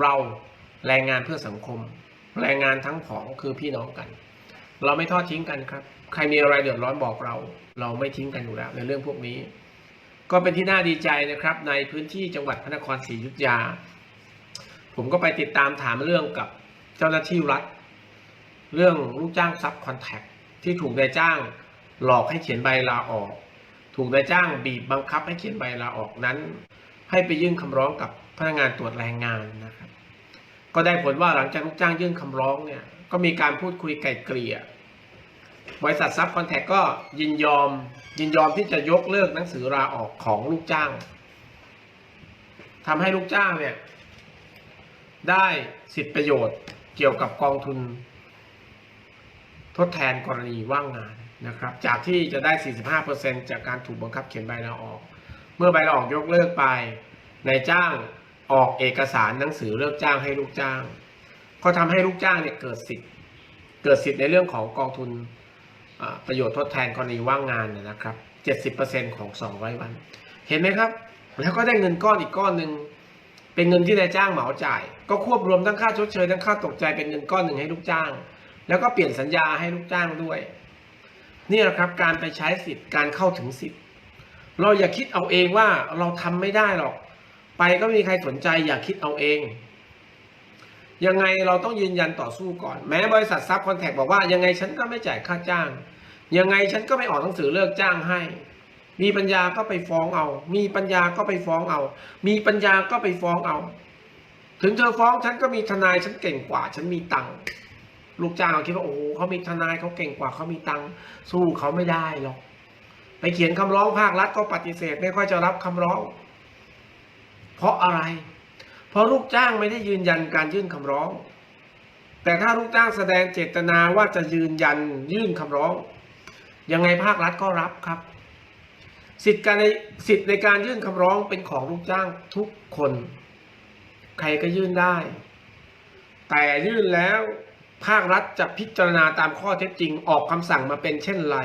เราแรงงานเพื่อสังคม แรงงานทั้งผองคือพี่น้องกัน เราไม่ทอดทิ้งกันครับ ใครมีอะไรเดือดร้อนบอกเรา เราไม่ทิ้งกันอยู่แล้วในเรื่องพวกนี้ ก็เป็นที่น่าดีใจนะครับ ในพื้นที่จังหวัดพระนครศรีอยุธยา ผมก็ไปติดตามถามเรื่องกับเจ้าหน้าที่รัฐ เรื่องลูกจ้างซับคอนแทคที่ถูกนายจ้างหลอกให้เขียนใบลาออก ถูกนายจ้างบีบบังคับให้เขียนใบลาออกนั้น ให้ไปยื่นคำร้องกับพนักงานตรวจแรงงานนะครับ ก็ได้ผลว่าหลังจากลูกจ้างยื่นคำร้องเนี่ยก็มีการพูดคุยไกล่เกลี่ย บริษัทซับคอนแทคก็ยินยอม ยินยอมที่จะยกเลิกหนังสือลาออกของลูกจ้างทำให้ลูกจ้างเนี่ยได้สิทธิประโยชน์เกี่ยวกับกองทุน ทดแทนกรณีว่างงานนะครับ จากที่จะได้ 45%จากการถูกบังคับเขียนใบลาออก เมื่อใบลาออกยกเลิกไปนายจ้าง ออกเอกสารหนังสือเลิกจ้างให้ลูกจ้าง ก็ทำให้ลูกจ้างเนี่ยเกิดสิทธิ์ เกิดสิทธิ์ในเรื่องของกองทุนประโยชน์ทดแทนกรณีว่างงานนนะครับ 70%ของ 200 วัน เห็นไหมครับ แล้วก็ได้เงินก้อนอีกก้อนหนึ่งเป็นเงินที่นายจ้างเหมาจ่าย ก็ควบรวมทั้งค่าชดเชยทั้งค่าตกใจเป็นเงินก้อนหนึ่งให้ลูกจ้าง แล้วก็เปลี่ยนสัญญาให้ลูกจ้างด้วย นี่แหละครับการไปใช้สิทธิ์การเข้าถึงสิทธิ์ เราอย่าคิดเอาเองว่าเราทำไม่ได้หรอก ไปก็ไม่มีใครสนใจอย่าคิดเอาเอง ยังไงเราต้องยืนยันต่อสู้ก่อน แม้บริษัทซับคอนแทคบอกว่ายังไงฉันก็ไม่จ่ายค่าจ้าง ยังไงฉันก็ไม่ออกหนังสือเลิกจ้างให้ มีปัญญาก็ไปฟ้องเอา มีปัญญาก็ไปฟ้องเอา มีปัญญาก็ไปฟ้องเอา ถึงเธอฟ้องฉันก็มีทนายฉันเก่งกว่า ฉันมีตังค์ลูกจ้างเขาคิดว่าโอ้โหเขามีทนายเขาเก่งกว่าเขามีตังค์สู้เขาไม่ได้หรอกไปเขียนคำร้องภาครัฐก็ปฏิเสธไม่ค่อยจะรับคำร้อง เพราะอะไร เพราะลูกจ้างไม่ได้ยืนยันการยื่นคำร้อง แต่ถ้าลูกจ้างแสดงเจตนาว่าจะยืนยันยื่นคำร้อง ยังไงภาครัฐก็รับครับ สิทธิ์การในสิทธิ์ในการยื่นคำร้องเป็นของลูกจ้างทุกคน ใครก็ยื่นได้ แต่ยื่นแล้วภาครัฐจะพิจารณาตามข้อเท็จจริงออกคำสั่งมาเป็นเช่นไร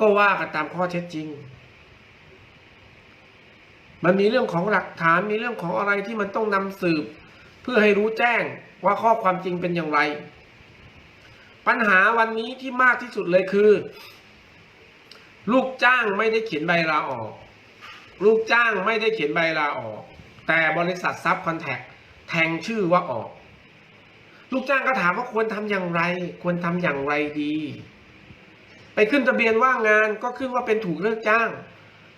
ก็ว่ากันตามข้อเท็จจริง มันมีเรื่องของหลักฐานมีเรื่องของอะไรที่มันต้องนำสืบ เพื่อให้รู้แจ้งว่าข้อความจริงเป็นอย่างไร ปัญหาวันนี้ที่มากที่สุดเลยคือ ลูกจ้างไม่ได้เขียนใบลาออก ลูกจ้างไม่ได้เขียนใบลาออก แต่บริษัทซับคอนแทคแทงชื่อว่าออก ลูกจ้างก็ถามว่าควรทำอย่างไร ควรทำอย่างไรดี ไปขึ้นทะเบียนว่างงานก็ขึ้นว่าเป็นถูกเลิกจ้าง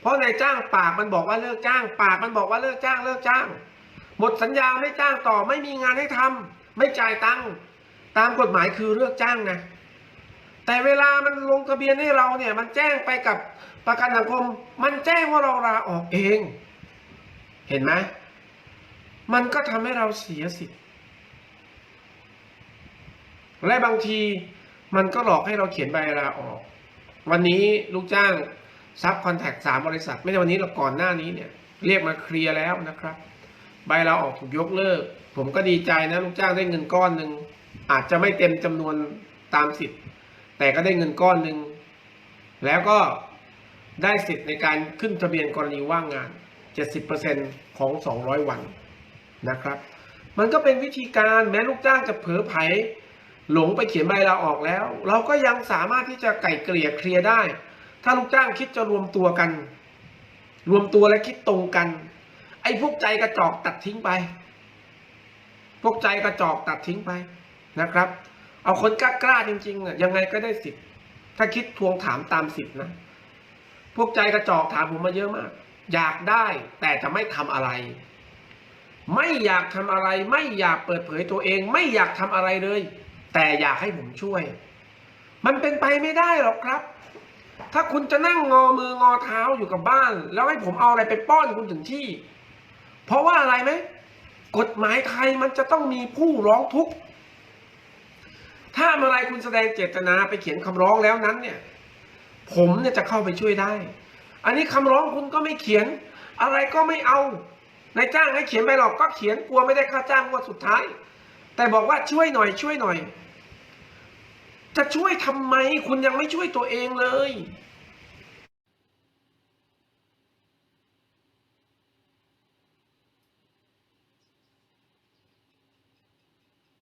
เพราะนายจ้างปากมันบอกว่าเลิกจ้าง ปากมันบอกว่าเลิกจ้างเลิกจ้าง หมดสัญญาไม่จ้างต่อไม่มีงานให้ทำไม่จ่ายตังค์ตามกฎหมายคือเลิกจ้างนะแต่เวลามันลงทะเบียนให้เราเนี่ย มันแจ้งไปกับประกันสังคม มันแจ้งว่าเราลาออกเอง เห็นไหมมันก็ทำให้เราเสียสิทธิ์และบางทีมันก็หลอกให้เราเขียนใบลาออก วันนี้ลูกจ้าง ซับคอนแทคสามบริษัท ไม่ใช่วันนี้เราก่อนหน้านี้เนี่ย เรียกมาเคลียร์แล้วนะครับ ใบลาออกถูกยกเลิก ผมก็ดีใจนะลูกจ้างได้เงินก้อนหนึ่งอาจจะไม่เต็มจำนวนตามสิทธิ์ แต่ก็ได้เงินก้อนหนึ่งแล้วก็ได้สิทธิ์ในการขึ้นทะเบียนกรณีว่างงาน 70%ของ 200 วันนะครับ มันก็เป็นวิธีการแม้ลูกจ้างจะเผลอไผหลงไปเขียนใบลาออกแล้ว เราก็ยังสามารถที่จะไก่เกลี่ยเคลียร์ได้ ถ้าลูกจ้างคิดจะรวมตัวกัน รวมตัวและคิดตรงกัน ไอ้พวกใจกระจอกตัดทิ้งไป พวกใจกระจอกตัดทิ้งไปนะครับ เอาคนกล้าๆจริงๆอะยังไงก็ได้สิทธิ์ถ้าคิดทวงถามตามสิทธินะ พวกใจกระจอกถามผมมาเยอะมาก อยากได้แต่จะไม่ทำอะไร ไม่อยากทำอะไร ไม่อยากเปิดเผยตัวเอง ไม่อยากทำอะไรเลย แต่อยากให้ผมช่วย มันเป็นไปไม่ได้หรอกครับ ถ้าคุณจะนั่งงอมืองอเท้าอยู่กับบ้าน แล้วให้ผมเอาอะไรไปป้อนคุณถึงที่ เพราะว่าอะไรไหมกฎหมายไทยมันจะต้องมีผู้ร้องทุกข์ถ้าเมื่อไรคุณแสดงเจตนาไปเขียนคำร้องแล้วนั้นเนี่ย ผมเนี่ยจะเข้าไปช่วยได้ อันนี้คำร้องคุณก็ไม่เขียน อะไรก็ไม่เอานายจ้างให้เขียนไปหรอกก็เขียนกลัวไม่ได้ค่าจ้างงว่าสุดท้าย แต่บอกว่าช่วยหน่อยช่วยหน่อย จะช่วยทำไม คุณยังไม่ช่วยตัวเองเลย